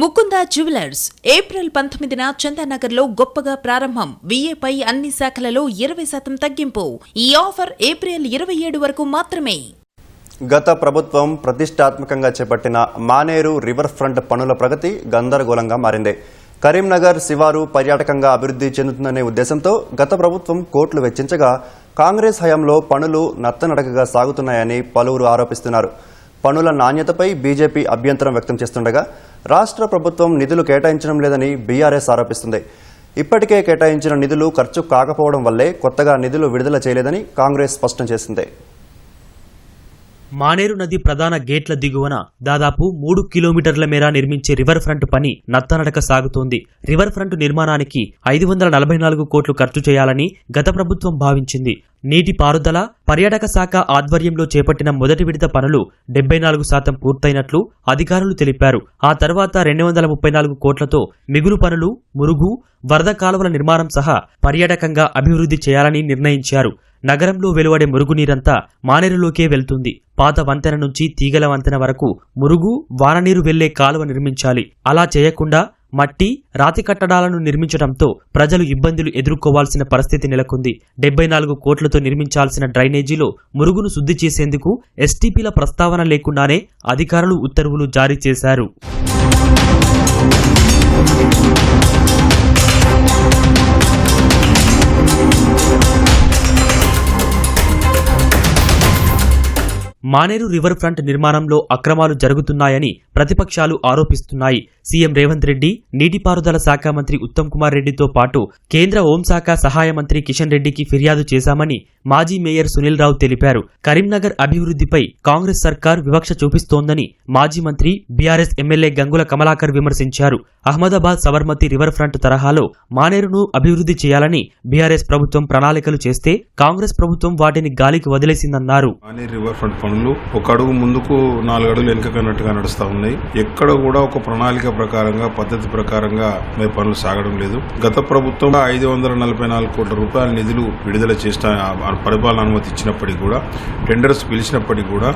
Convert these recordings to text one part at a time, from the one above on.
Mukunda jewellers April పంతొమ్మిదిన చందానగర్లో గొప్పగా ప్రారంభం. విఏపై అన్ని శాఖలలో ఇరవై శాతం తగ్గింపు. ఈ ఆఫర్ ఏప్రిల్ ఇరవై ఏడు వరకు మాత్రమే. గత ప్రభుత్వం ప్రతిష్టాత్మకంగా చేపట్టిన మానేరు రివర్ ఫ్రంట్ పనుల ప్రగతి గందరగోళంగా మారింది. కరీంనగర్ శివారు పర్యాటకంగా అభివృద్ధి చెందుతుందనే ఉద్దేశంతో గత ప్రభుత్వం కోట్లు వెచ్చించగా కాంగ్రెస్ హయాంలో పనులు నత్తనడకగా సాగుతున్నాయని పలువురు ఆరోపిస్తున్నారు. పనుల నాణ్యతపై బీజేపీ అభ్యంతరం వ్యక్తం చేస్తుండగా రాష్ట్ర ప్రభుత్వం నిధులు కేటాయించడం లేదని బీఆర్ఎస్ ఆరోపిస్తుంది. ఇప్పటికే కేటాయించిన నిధులు ఖర్చు కాకపోవడం వల్లే కొత్తగా నిధులు విడుదల చేయలేదని కాంగ్రెస్ స్పష్టం చేసింది. మానేరు నది ప్రధాన గేట్ల దిగువన దాదాపు మూడు కిలోమీటర్ల మేర నిర్మించే రివర్ ఫ్రంట్ పని నత్తనడక సాగుతోంది. రివర్ ఫ్రంట్ నిర్మాణానికి ఐదు వందల నలభై నాలుగు కోట్లు ఖర్చు చేయాలని గత ప్రభుత్వం భావించింది. నీటి పారుదల పర్యాటక శాఖ ఆధ్వర్యంలో చేపట్టిన మొదటి విడత పనులు డెబ్బై నాలుగు శాతం పూర్తయినట్లు అధికారులు తెలిపారు. ఆ తర్వాత రెండు వందల ముప్పై నాలుగు కోట్లతో మిగులు పనులు మురుగు వరద కాలువల నిర్మాణం సహా పర్యాటకంగా అభివృద్ధి చేయాలని నిర్ణయించారు. నగరంలో వెలువడే మురుగునీరంతా మానేరులోకే వెళ్తుంది. పాత వంతెన నుంచి తీగల వంతెన వరకు మురుగు వాననీరు వెళ్ళే కాలువ నిర్మించాలి. అలా చేయకుండా మట్టి రాతి కట్టడాలను నిర్మించడంతో ప్రజలు ఇబ్బందులు ఎదుర్కోవాల్సిన పరిస్థితి నెలకొంది. డెబ్బై నాలుగు కోట్లతో నిర్మించాల్సిన డ్రైనేజీలో మురుగును శుద్ధి చేసేందుకు ఎస్టీపీల ప్రస్తావన లేకుండానే అధికారులు ఉత్తర్వులు జారీ చేశారు. మానేరు రివర్ ఫ్రంట్ నిర్మాణంలో అక్రమాలు జరుగుతున్నాయని ప్రతిపక్షాలు ఆరోపిస్తున్నాయి. సీఎం రేవంత్ రెడ్డి నీటిపారుదల శాఖ మంత్రి ఉత్తమ్ కుమార్ రెడ్డితో పాటు కేంద్ర హోంశాఖ సహాయ మంత్రి కిషన్ రెడ్డికి ఫిర్యాదు చేశామని మాజీ మేయర్ సునీల్ రావు తెలిపారు. కరీంనగర్ అభివృద్ధిపై కాంగ్రెస్ సర్కార్ వివక్ష చూపిస్తోందని మాజీ మంత్రి బీఆర్ఎస్ ఎమ్మెల్యే గంగుల కమలాకర్ విమర్శించారు. అహ్మదాబాద్ సబర్మతి రివర్ ఫ్రంట్ తరహాలో మానేరును అభివృద్ధి చేయాలని బీఆర్ఎస్ ప్రభుత్వం ప్రణాళికలు చేస్తే కాంగ్రెస్ ప్రభుత్వం వాటిని గాలికి వదిలేసిందన్నారు. రివర్ ఫ్రంట్ పనులు ఒక అడుగు ముందుకు నాలుగు అడుగులు వెనుకన్నట్టుగా నడుస్తూ ఉన్నాయి. ఎక్కడ కూడా ఒక ప్రణాళిక ప్రకారంగా పద్ధతి ప్రకారంగా మే పనులు సాగడం లేదు. గత ప్రభుత్వం ఐదు వందల నలభై నాలుగు కోట్ల రూపాయల నిధులు విడుదల చేసిన పరిపాలన అనుమతి ఇచ్చినప్పటికీ కూడా టెండర్స్ పిలిచినప్పటికీ కూడా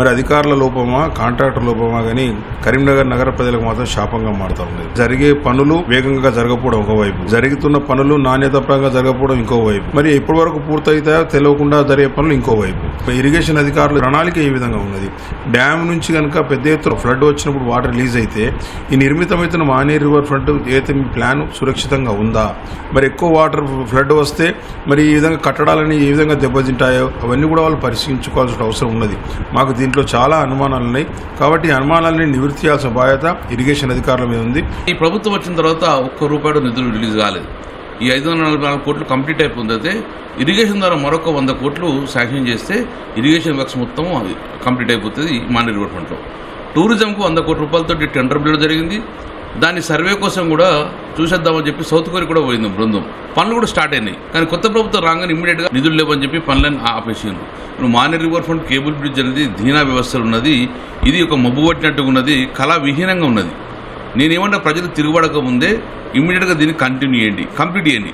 మరి అధికారుల లోపమా కాంట్రాక్టర్ లోపమా కానీ కరీంనగర్ నగర ప్రజలకు మాత్రం శాపంగా మారుతా ఉంది. జరిగే పనులు వేగంగా జరగకపోవడం ఒకవైపు. జరుగుతున్న పనులు నాణ్యతపరంగా జరగకపోవడం ఇంకో వైపు మరి ఎప్పటి వరకు పూర్తయితాయో తెలియకుండా జరిగే పనులు ఇంకో వైపు ఇరిగేషన్ అధికారులు ప్రణాళిక ఏ విధంగా ఉన్నది? డ్యామ్ నుంచి కనుక పెద్ద ఎత్తున ఫ్లడ్ వచ్చినప్పుడు వాటర్ రిలీజ్ అయితే ఈ నిర్మితమైన మానేరు రివర్ ఫ్రంట్ ఏదైతే మీ ప్లాన్ సురక్షితంగా ఉందా? మరి ఎక్కువ వాటర్ ఫ్లడ్ వస్తే మరి ఈ విధంగా కట్టడాలని ఏ విధంగా దెబ్బతింటాయో అవన్నీ కూడా వాళ్ళు పరిశీలించుకోవాల్సిన అవసరం ఉన్నది. మాకు దీంట్లో చాలా అనుమానాలు ఉన్నాయి. కాబట్టి ఈ అనుమానాలని నివృత్తి చేయాల్సిన బాధ్యత ఇరిగేషన్ అధికారుల మీద ఉంది. ఈ ప్రభుత్వం వచ్చిన తర్వాత ఒక్క రూపాయలు నిధులు రిలీజ్ కాలేదు. ఈ ఐదు వందల నలభై నాలుగు కోట్లు కంప్లీట్ అయిపోయింది ఇరిగేషన్ ద్వారా మరొక వంద కోట్లు శాంక్షన్ చేస్తే ఇరిగేషన్ వర్క్స్ మొత్తం అది కంప్లీట్ అయిపోతుంది మాండీ రివర్ ఫ్రంట్లో టూరిజంకు వంద కోట్ల రూపాయలతో టెండర్ బిల్డ్ జరిగింది. దాని సర్వే కోసం కూడా చూసేద్దామని చెప్పి సౌత్ కొరియా కూడా పోయింది బృందం. పనులు కూడా స్టార్ట్ అయినాయి. కానీ కొత్త ప్రభుత్వం రాగానే ఇమ్మీడియట్గా నిధులు లేవని చెప్పి పనులను ఆపేసింది ఇప్పుడు మానే రివర్ ఫ్రంట్ కేబుల్ బ్రిడ్జ్ అనేది దీనా వ్యవస్థలు ఉన్నది. ఇది ఒక మబ్బు పట్టినట్టుగా ఉన్నది. కళా విహీనంగా ఉన్నది. నేనేమన్నా ప్రజలు తిరుగుబడక ముందే ఇమ్మీడియట్గా దీన్ని కంటిన్యూ చేయండి. కంప్లీట్ చేయండి.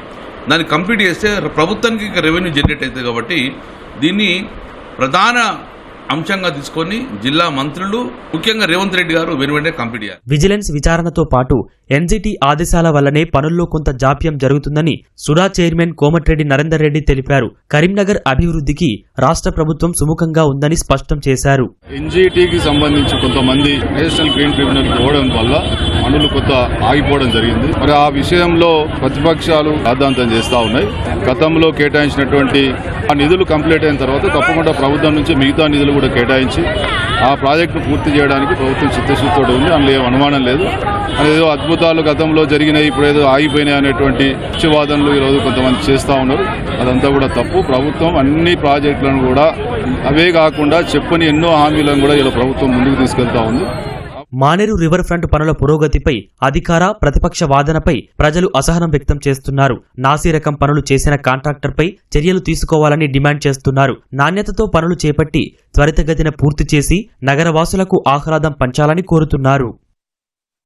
దాన్ని కంప్లీట్ చేస్తే ప్రభుత్వానికి ఇక రెవెన్యూ జనరేట్ అవుతుంది కాబట్టి దీన్ని ప్రధాన అంశంగా తీసుకొని జిల్లా మంత్రులు ముఖ్యంగా రేవంత్ రెడ్డి గారు వెను వెంటనే కంప్లీట్ చేయాలి. విజిలెన్స్ విచారణతో పాటు ఎన్జిటి ఆదేశాల వల్లనే పనుల్లో కొంత జాప్యం జరుగుతుందని సుడా చైర్మన్ కోమటిరెడ్డి నరేందర్ రెడ్డి తెలిపారు. కరీంనగర్ అభివృద్ధికి రాష్ట్ర ప్రభుత్వం సుముఖంగా ఉందని స్పష్టం చేశారు. ఎన్జీటీకి సంబంధించి కొంతమంది నేషనల్ గ్రీన్ ట్రిబ్యునల్ పోవడం వల్ల పనులు కొంత ఆగిపోవడం జరిగింది. మరి ఆ విషయంలో ప్రతిపక్షాలు రాద్ధాంతం చేస్తా ఉన్నాయి. గతంలో కేటాయించినటువంటి ఆ నిధులు కంప్లీట్ అయిన తర్వాత తప్పకుండా ప్రభుత్వం నుంచి మిగతా నిధులు కూడా కేటాయించి ఆ ప్రాజెక్టు పూర్తి చేయడానికి ప్రభుత్వం చిత్తశుద్ధితో ఉంది. అందులో ఏం అనుమానం లేదు. అదేదో అద్భుతాలు గతంలో జరిగినాయి ఇప్పుడు ఏదో ఆగిపోయినాయి అనేటువంటి పిచ్చివాదనలు ఈరోజు కొంతమంది చేస్తూ ఉన్నారు. అదంతా కూడా తప్పు. ప్రభుత్వం అన్ని ప్రాజెక్టులను కూడా అవే కాకుండా చెప్పని ఎన్నో హామీలను కూడా ఇలా ప్రభుత్వం ముందుకు తీసుకెళ్తా ఉంది. మానేరు రివర్ ఫ్రంట్ పనుల పురోగతిపై అధికార ప్రతిపక్ష వాదనపై ప్రజలు అసహనం వ్యక్తం చేస్తున్నారు. నాసిరకం పనులు చేసిన కాంట్రాక్టర్పై చర్యలు తీసుకోవాలని డిమాండ్ చేస్తున్నారు. నాణ్యతతో పనులు చేపట్టి త్వరితగతిన పూర్తి చేసి నగరవాసులకు ఆహ్లాదం పంచాలని కోరుతున్నారు.